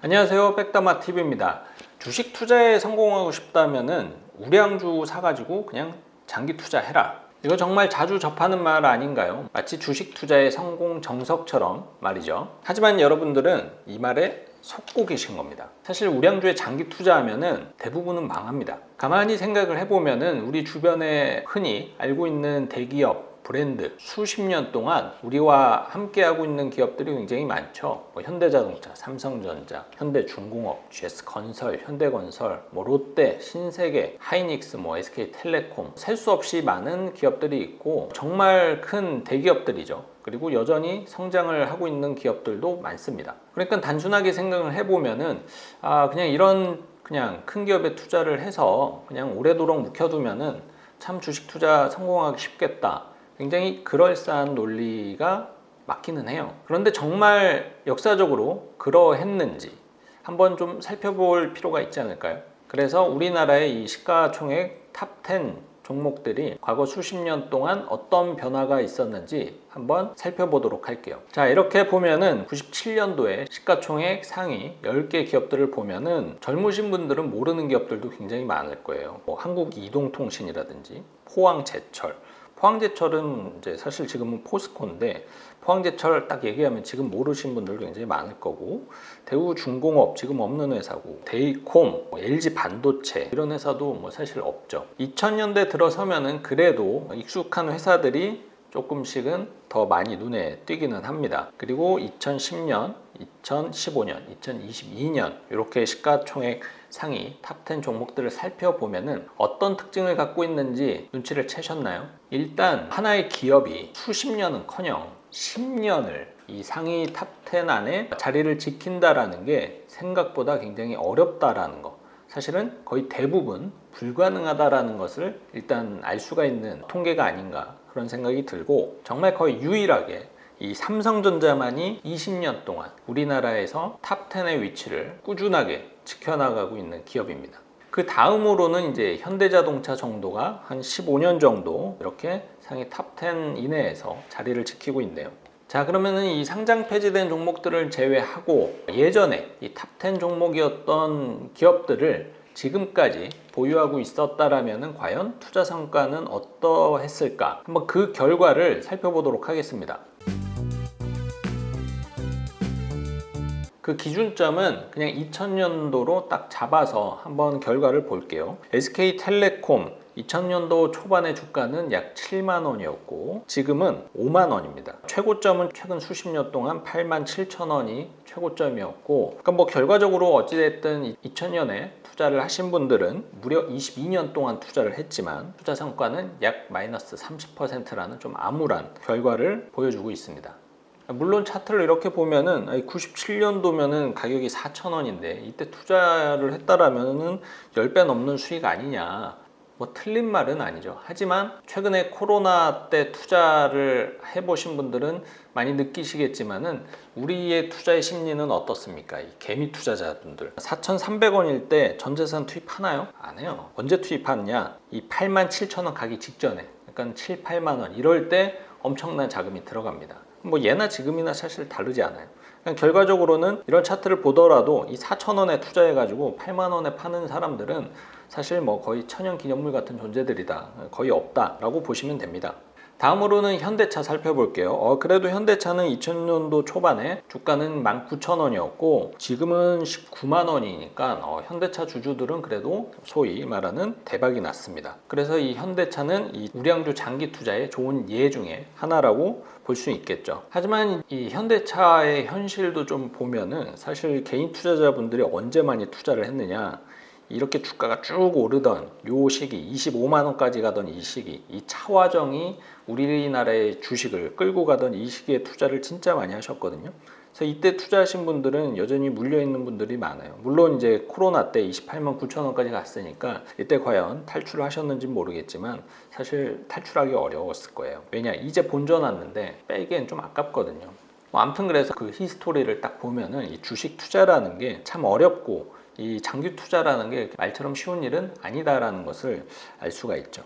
안녕하세요 백다마 TV입니다. 주식 투자에 성공하고 싶다면은 우량주 사가지고 그냥 장기 투자해라. 이거 정말 자주 접하는 말 아닌가요? 마치 주식 투자의 성공 정석처럼 말이죠. 하지만 여러분들은 이 말에 속고 계신 겁니다. 사실 우량주에 장기 투자하면은 대부분은 망합니다. 가만히 생각을 해보면은 우리 주변에 흔히 알고 있는 대기업 브랜드 수십 년 동안 우리와 함께하고 있는 기업들이 굉장히 많죠. 뭐 현대자동차, 삼성전자, 현대중공업, GS건설, 현대건설, 뭐 롯데, 신세계, 하이닉스, 뭐 SK텔레콤 셀 수 없이 많은 기업들이 있고 정말 큰 대기업들이죠. 그리고 여전히 성장을 하고 있는 기업들도 많습니다. 그러니까 단순하게 생각을 해보면은 아 그냥 이런 그냥 큰 기업에 투자를 해서 그냥 오래도록 묵혀두면은 참 주식 투자 성공하기 쉽겠다. 굉장히 그럴싸한 논리가 맞기는 해요. 그런데 정말 역사적으로 그러했는지 한번 좀 살펴볼 필요가 있지 않을까요? 그래서 우리나라의 이 시가총액 탑 10 종목들이 과거 수십 년 동안 어떤 변화가 있었는지 한번 살펴보도록 할게요. 자, 이렇게 보면은 97년도에 시가총액 상위 10개 기업들을 보면은 젊으신 분들은 모르는 기업들도 굉장히 많을 거예요. 뭐 한국 이동통신이라든지 포항제철, 포항제철은 이제 사실 지금은 포스코인데 포항제철 딱 얘기하면 지금 모르신 분들도 굉장히 많을 거고 대우 중공업 지금 없는 회사고 데이콤, 뭐 LG 반도체 이런 회사도 뭐 사실 없죠. 2000년대 들어서면은 그래도 익숙한 회사들이 조금씩은 더 많이 눈에 띄기는 합니다. 그리고 2010년, 2015년, 2022년 이렇게 시가총액 상위 탑10 종목들을 살펴보면은 어떤 특징을 갖고 있는지 눈치를 채셨나요? 일단 하나의 기업이 수십 년은커녕 10년을 이 상위 탑10 안에 자리를 지킨다라는 게 생각보다 굉장히 어렵다라는 거. 사실은 거의 대부분 불가능하다라는 것을 일단 알 수가 있는 통계가 아닌가 그런 생각이 들고 정말 거의 유일하게 이 삼성전자만이 20년 동안 우리나라에서 탑10의 위치를 꾸준하게 지켜나가고 있는 기업입니다. 그 다음으로는 이제 현대자동차 정도가 한 15년 정도 이렇게 상위 탑10 이내에서 자리를 지키고 있네요. 자 그러면은 이 상장 폐지된 종목들을 제외하고 예전에 이 탑10 종목이었던 기업들을 지금까지 보유하고 있었다라면 과연 투자 성과는 어떠했을까? 한번 그 결과를 살펴보도록 하겠습니다. 그 기준점은 그냥 2000년도로 딱 잡아서 한번 결과를 볼게요. SK텔레콤 2000년도 초반의 주가는 약 7만 원이었고 지금은 5만 원입니다. 최고점은 최근 수십 년 동안 8만 7천 원이 최고점이었고 그러니까 뭐 결과적으로 어찌됐든 2000년에 투자를 하신 분들은 무려 22년 동안 투자를 했지만 투자 성과는 약 마이너스 30%라는 좀 암울한 결과를 보여주고 있습니다. 물론 차트를 이렇게 보면은 97년도면은 가격이 4,000원인데 이때 투자를 했다라면은 10배 넘는 수익 아니냐. 뭐 틀린 말은 아니죠. 하지만 최근에 코로나 때 투자를 해보신 분들은 많이 느끼시겠지만은 우리의 투자의 심리는 어떻습니까? 이 개미 투자자분들 4,300원일 때 전재산 투입하나요? 안 해요. 언제 투입하느냐? 이 8만 7천 원 가기 직전에, 그러니까 7, 8만 원 이럴 때 엄청난 자금이 들어갑니다. 뭐 예나 지금이나 사실 다르지 않아요. 결과적으로는 이런 차트를 보더라도 이 4천 원에 투자해가지고 8만 원에 파는 사람들은 사실 뭐 거의 천연 기념물 같은 존재들이다. 거의 없다라고 보시면 됩니다. 다음으로는 현대차 살펴볼게요. 어, 그래도 현대차는 2000년도 초반에 주가는 19,000원이었고 지금은 19만 원이니까 어, 현대차 주주들은 그래도 소위 말하는 대박이 났습니다. 그래서 이 현대차는 이 우량주 장기 투자의 좋은 예 중에 하나라고 볼 수 있겠죠. 하지만 이 현대차의 현실도 좀 보면은 사실 개인 투자자분들이 언제 많이 투자를 했느냐 이렇게 주가가 쭉 오르던 요 시기 25만 원까지 가던 이 시기 이 차화정이 우리나라의 주식을 끌고 가던 이 시기에 투자를 진짜 많이 하셨거든요. 그래서 이때 투자하신 분들은 여전히 물려 있는 분들이 많아요. 물론 이제 코로나 때 28만 9천 원까지 갔으니까 이때 과연 탈출을 하셨는지 모르겠지만 사실 탈출하기 어려웠을 거예요. 왜냐 이제 본전 왔는데 빼기엔 좀 아깝거든요. 뭐 아무튼 그래서 그 히스토리를 딱 보면은 이 주식 투자라는 게 참 어렵고 이 장기 투자라는 게 말처럼 쉬운 일은 아니다라는 것을 알 수가 있죠.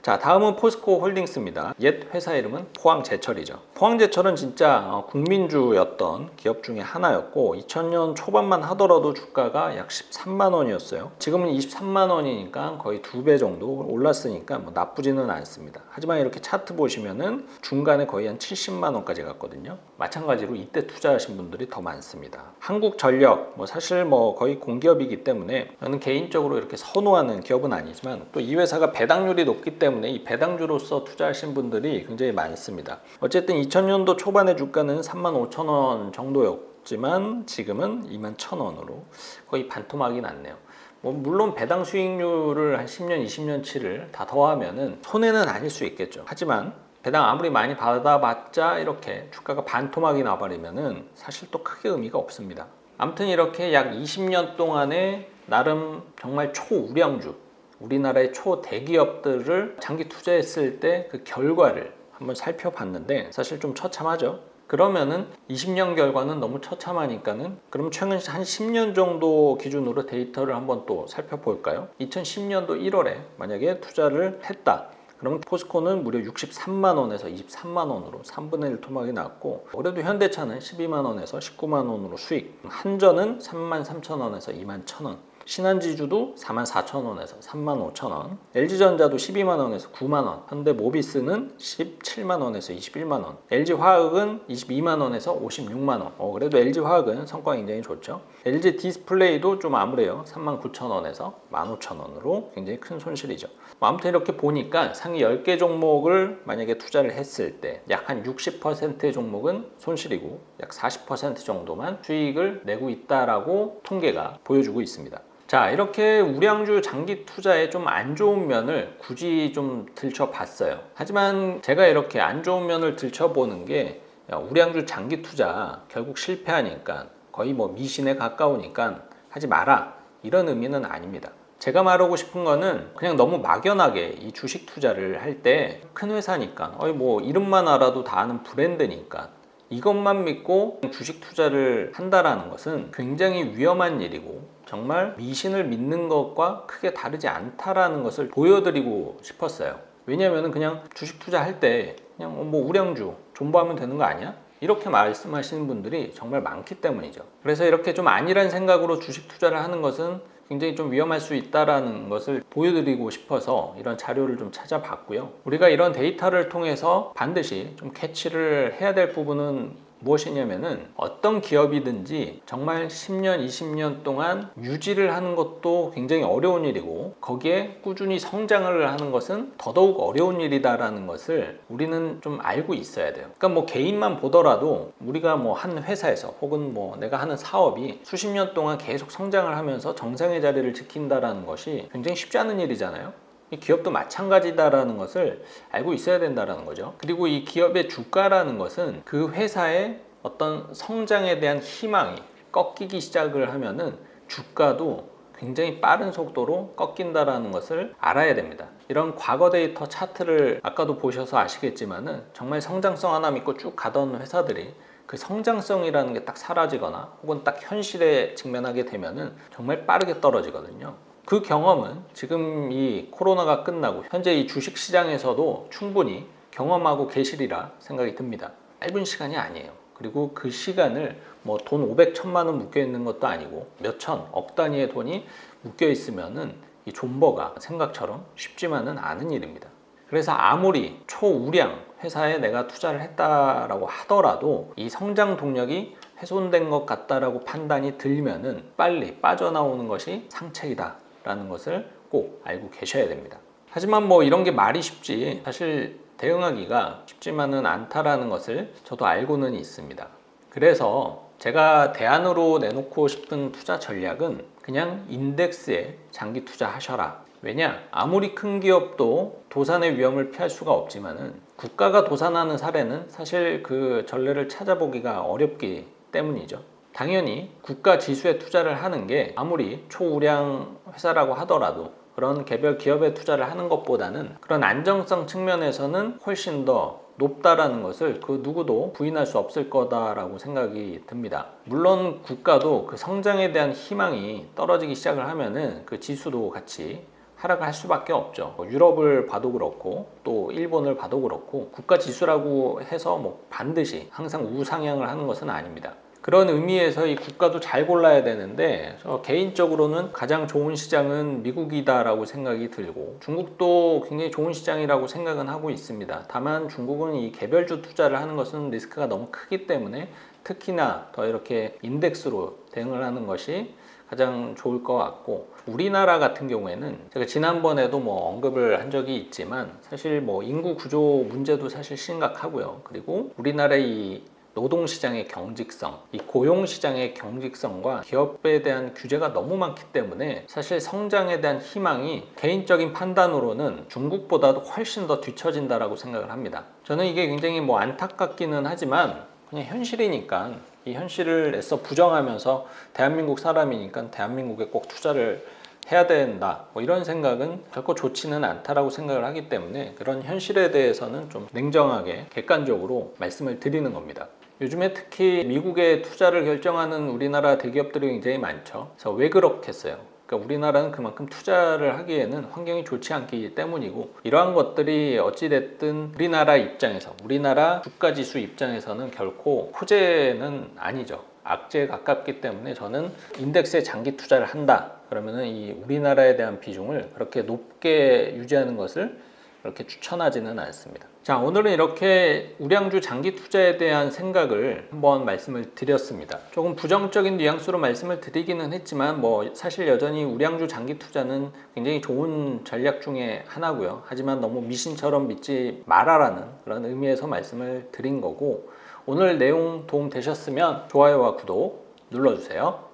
자, 다음은 포스코 홀딩스입니다. 옛 회사 이름은 포항제철이죠. 포항제철은 진짜 어, 국민주였던 기업 중에 하나였고 2000년 초반만 하더라도 주가가 약 13만 원이었어요. 지금은 23만 원이니까 거의 두 배 정도 올랐으니까 뭐 나쁘지는 않습니다. 하지만 이렇게 차트 보시면은 중간에 거의 한 70만 원까지 갔거든요. 마찬가지로 이때 투자하신 분들이 더 많습니다. 한국전력 뭐 사실 뭐 거의 공기업이기 때문에 저는 개인적으로 이렇게 선호하는 기업은 아니지만 또 이 회사가 배당률이 높기 때문에 이 배당주로서 투자하신 분들이 굉장히 많습니다. 어쨌든 2000년도 초반의 주가는 3만 5천 원 정도였지만 지금은 2만 1천 원으로 거의 반토막이 났네요. 뭐 물론 배당 수익률을 한 10년, 20년치를 다 더하면은 손해는 아닐 수 있겠죠. 하지만 배당 아무리 많이 받아봤자 이렇게 주가가 반토막이 나버리면은 사실 또 크게 의미가 없습니다. 아무튼 이렇게 약 20년 동안에 나름 정말 초우량주, 우리나라의 초대기업들을 장기 투자했을 때 그 결과를 한번 살펴봤는데 사실 좀 처참하죠. 그러면은 20년 결과는 너무 처참하니까는 그럼 최근 한 10년 정도 기준으로 데이터를 한번 또 살펴볼까요? 2010년도 1월에 만약에 투자를 했다. 그러면 포스코는 무려 63만 원에서 23만 원으로 3분의 1 토막이 났고 그래도 현대차는 12만 원에서 19만 원으로 수익 한전은 3만 3천 원에서 2만 1천 원 신한지주도 4만 4천 원에서 3만 5천 원, LG전자도 12만 원에서 9만 원, 현대모비스는 17만 원에서 21만 원, LG화학은 22만 원에서 56만 원. 어, 그래도 LG화학은 성과 굉장히 좋죠. LG 디스플레이도 좀 아무래요. 3만 9천 원에서 1만 5천 원으로 굉장히 큰 손실이죠. 뭐 아무튼 이렇게 보니까 상위 10개 종목을 만약에 투자를 했을 때 약 한 60%의 종목은 손실이고 약 40% 정도만 수익을 내고 있다라고 통계가 보여주고 있습니다. 자 이렇게 우량주 장기 투자에 좀안 좋은 면을 굳이 좀 들춰봤어요. 하지만 제가 이렇게 안 좋은 면을 들춰보는 게 야, 우량주 장기 투자 결국 실패하니까 거의 뭐 미신에 가까우니까 하지 마라. 이런 의미는 아닙니다. 제가 말하고 싶은 거는 그냥 너무 막연하게 이 주식 투자를 할 때 큰 회사니까 어이 뭐 이름만 알아도 다 아는 브랜드니까 이것만 믿고 주식 투자를 한다라는 것은 굉장히 위험한 일이고 정말 미신을 믿는 것과 크게 다르지 않다라는 것을 보여드리고 싶었어요. 왜냐하면 그냥 주식 투자할 때 그냥 뭐 우량주 존버하면 되는 거 아니야? 이렇게 말씀하시는 분들이 정말 많기 때문이죠. 그래서 이렇게 좀 아니란 생각으로 주식 투자를 하는 것은 굉장히 좀 위험할 수 있다라는 것을 보여드리고 싶어서 이런 자료를 좀 찾아봤고요. 우리가 이런 데이터를 통해서 반드시 좀 캐치를 해야 될 부분은 무엇이냐면은 어떤 기업이든지 정말 10년, 20년 동안 유지를 하는 것도 굉장히 어려운 일이고 거기에 꾸준히 성장을 하는 것은 더더욱 어려운 일이다라는 것을 우리는 좀 알고 있어야 돼요. 그러니까 뭐 개인만 보더라도 우리가 뭐 한 회사에서 혹은 뭐 내가 하는 사업이 수십 년 동안 계속 성장을 하면서 정상의 자리를 지킨다라는 것이 굉장히 쉽지 않은 일이잖아요. 이 기업도 마찬가지다라는 것을 알고 있어야 된다라는 거죠. 그리고 이 기업의 주가라는 것은 그 회사의 어떤 성장에 대한 희망이 꺾이기 시작을 하면은 주가도 굉장히 빠른 속도로 꺾인다라는 것을 알아야 됩니다. 이런 과거 데이터 차트를 아까도 보셔서 아시겠지만은 정말 성장성 하나 믿고 쭉 가던 회사들이 그 성장성이라는 게 딱 사라지거나 혹은 딱 현실에 직면하게 되면은 정말 빠르게 떨어지거든요. 그 경험은 지금 이 코로나가 끝나고 현재 이 주식 시장에서도 충분히 경험하고 계시리라 생각이 듭니다. 짧은 시간이 아니에요. 그리고 그 시간을 뭐 돈 500, 1000만 원 묶여 있는 것도 아니고 몇천, 억 단위의 돈이 묶여 있으면은 이 존버가 생각처럼 쉽지만은 않은 일입니다. 그래서 아무리 초우량 회사에 내가 투자를 했다라고 하더라도 이 성장 동력이 훼손된 것 같다라고 판단이 들면은 빨리 빠져나오는 것이 상책이다 라는 것을 꼭 알고 계셔야 됩니다. 하지만 뭐 이런 게 말이 쉽지 사실 대응하기가 쉽지만은 않다라는 것을 저도 알고는 있습니다. 그래서 제가 대안으로 내놓고 싶은 투자 전략은 그냥 인덱스에 장기 투자하셔라. 왜냐? 아무리 큰 기업도 도산의 위험을 피할 수가 없지만은 국가가 도산하는 사례는 사실 그 전례를 찾아보기가 어렵기 때문이죠. 당연히 국가 지수에 투자를 하는 게 아무리 초우량 회사라고 하더라도 그런 개별 기업에 투자를 하는 것보다는 그런 안정성 측면에서는 훨씬 더 높다라는 것을 그 누구도 부인할 수 없을 거다라고 생각이 듭니다. 물론 국가도 그 성장에 대한 희망이 떨어지기 시작을 하면은 그 지수도 같이 하락할 수밖에 없죠. 뭐 유럽을 봐도 그렇고 또 일본을 봐도 그렇고 국가 지수라고 해서 뭐 반드시 항상 우상향을 하는 것은 아닙니다. 그런 의미에서 이 국가도 잘 골라야 되는데 저 개인적으로는 가장 좋은 시장은 미국이다라고 생각이 들고 중국도 굉장히 좋은 시장이라고 생각은 하고 있습니다. 다만 중국은 이 개별주 투자를 하는 것은 리스크가 너무 크기 때문에 특히나 더 이렇게 인덱스로 대응을 하는 것이 가장 좋을 것 같고 우리나라 같은 경우에는 제가 지난번에도 뭐 언급을 한 적이 있지만 사실 뭐 인구 구조 문제도 사실 심각하고요. 그리고 우리나라의 이 노동시장의 경직성, 이 고용시장의 경직성과 기업에 대한 규제가 너무 많기 때문에 사실 성장에 대한 희망이 개인적인 판단으로는 중국보다도 훨씬 더 뒤처진다라고 생각을 합니다. 저는 이게 굉장히 뭐 안타깝기는 하지만 그냥 현실이니까 이 현실을 애써 부정하면서 대한민국 사람이니까 대한민국에 꼭 투자를 해야 된다. 뭐 이런 생각은 결코 좋지는 않다라고 생각을 하기 때문에 그런 현실에 대해서는 좀 냉정하게 객관적으로 말씀을 드리는 겁니다. 요즘에 특히 미국에 투자를 결정하는 우리나라 대기업들이 굉장히 많죠. 그래서 왜 그렇겠어요? 그러니까 우리나라는 그만큼 투자를 하기에는 환경이 좋지 않기 때문이고 이러한 것들이 어찌됐든 우리나라 입장에서 우리나라 주가 지수 입장에서는 결코 호재는 아니죠. 악재에 가깝기 때문에 저는 인덱스에 장기 투자를 한다. 그러면은 이 우리나라에 대한 비중을 그렇게 높게 유지하는 것을 그렇게 추천하지는 않습니다. 자, 오늘은 이렇게 우량주 장기 투자에 대한 생각을 한번 말씀을 드렸습니다. 조금 부정적인 뉘앙스로 말씀을 드리기는 했지만 뭐 사실 여전히 우량주 장기 투자는 굉장히 좋은 전략 중에 하나고요. 하지만 너무 미신처럼 믿지 말아라는 그런 의미에서 말씀을 드린 거고 오늘 내용 도움 되셨으면 좋아요와 구독 눌러주세요.